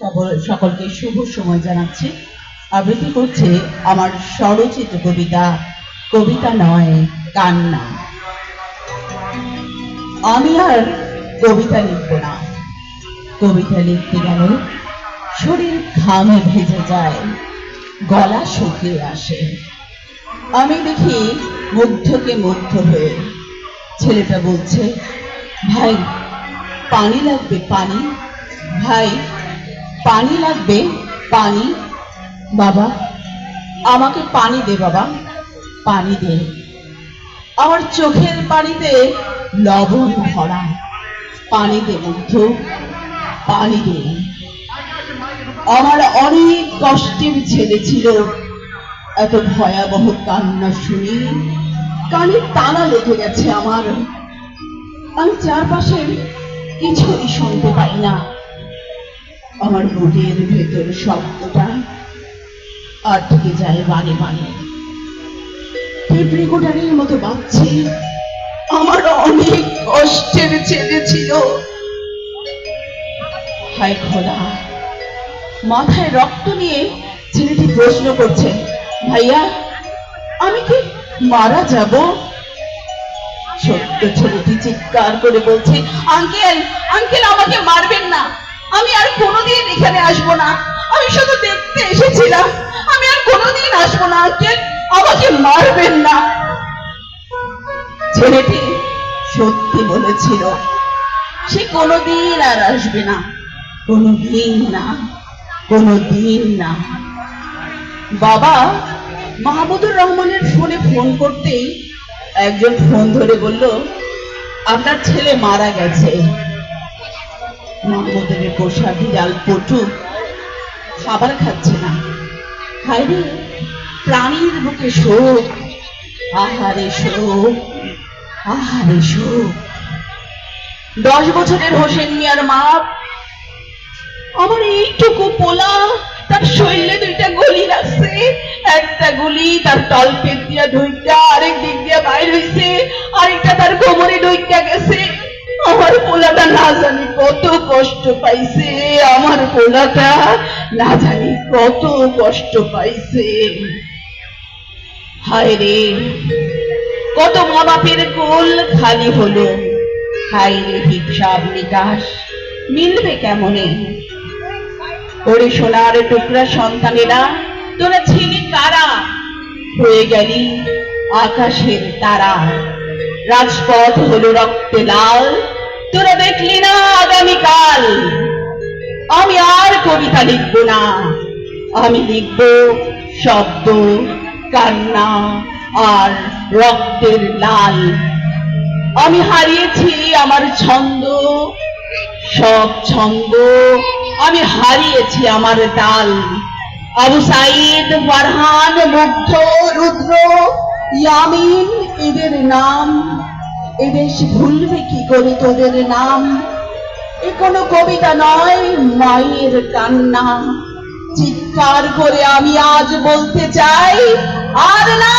সকল সকলকে শুভ সময় জানাচ্ছি। আবৃত্তি করছে আমার স্বরচিত কবিতা কবিতা নয়, কান্না। আমি আর কবিতা লিখব না। কবিতা লিখতে গেলে শরীর ঘামে ভেজে যায়, গলা শুকিয়ে আসে। আমি দেখি মুগ্ধকে মুগ্ধ হয়ে ছেলেটা বলছে, ভাই, পানি লাগবে, পানি? ভাই পানি লাগবে? পানি? বাবা, আমাকে পানি দে বাবা, পানি দে। আমার চোখের পানিতে লবণ ভরা। পানি দে মুগ্ধ পানি দে। আমার অনেক কষ্টের ছেলে ছিল। এত ভয়াবহ কান্না শুনি কানে টানা লেগে গেছে আমার। আমি চারপাশে কিছুই শুনতে পাই না। আমার বুকের ভেতর শব্দটা আটকে যায় বানে বানে। পিঁপড়ে মতো বাচ্চে আমার অনেক কষ্টের ছেলে ছিল। হায় খোদা। মাথায় রক্ত নিয়ে ছেলেটি প্রশ্ন করছে, ভাইয়া, আমি কি মারা যাব? ছোট্ট ছেলেটি চিৎকার করে বলছে, আঙ্কেল আঙ্কেল আমাকে মারবেন না। আমি আর কোনোদিন এখানে আসব না। আমি শুধু দেখতে এসেছিলাম। আমি আর কোনোদিন আসব না। আঙ্কেল আমাকে মারবেন না। ছেলেটি সত্যি বলেছিল, সে কোনোদিন আর আসবে না। কোনোদিন না। কোনোদিন না। বাবা মাহমুদুর রহমানের ফোনে ফোন করতেই একজন ফোন ধরে বলল, আপনার ছেলে মারা গেছে। মাহমুদের পোষা বিড়াল পটু খাবার খাচ্ছে না। হায়রে প্রাণীর বুকে শোক, আহারে শোক আহারে শোক। দশ বছরের হোসেন মিয়ার মা, আমার এইটুকু পোলা, তার শরীরে দুইটা গলি লাগছে একটা গুলি তার তলপেট দিয়া ঢুইটা আরেক দিক দিয়া বাইর হইছে, আরেকটা তার কোমরে ঢুইকা গেছে। আমার না জানি কত কষ্ট পাইছে আমার পোলাটা, না জানি কত কষ্ট পাইছে। হায় রে, কত মা বাপের কোল খালি হলো। হায় রে হিসাব নিকাশ, মিলবে কেমনে? ওরে সোনার টুকরা সন্তানেরা, তোরা ছিলি কারা? হয়ে গেলি আকাশের তারা। রাজপথ হলো রক্তে লাল তোরা দেখলি না আগামীকাল? আমি আর কবিতা লিখব না। আমি লিখব শব্দ, কান্না আর রক্তের লাল। আমি হারিয়েছি আমার ছন্দ, সব ছন্দ। আমি হারিয়েছি আমার তাল। আবু সাইদ, ফারহান, মুগ্ধ, রুদ্র, ইয়ামিন, এদের নাম। এদেশ ভুলবে কি করে তোদের নাম? এ কোনো কবিতা নয়, মায়ের কান্না। চিৎকার করে আমি আজ বলতে চাই, আর না!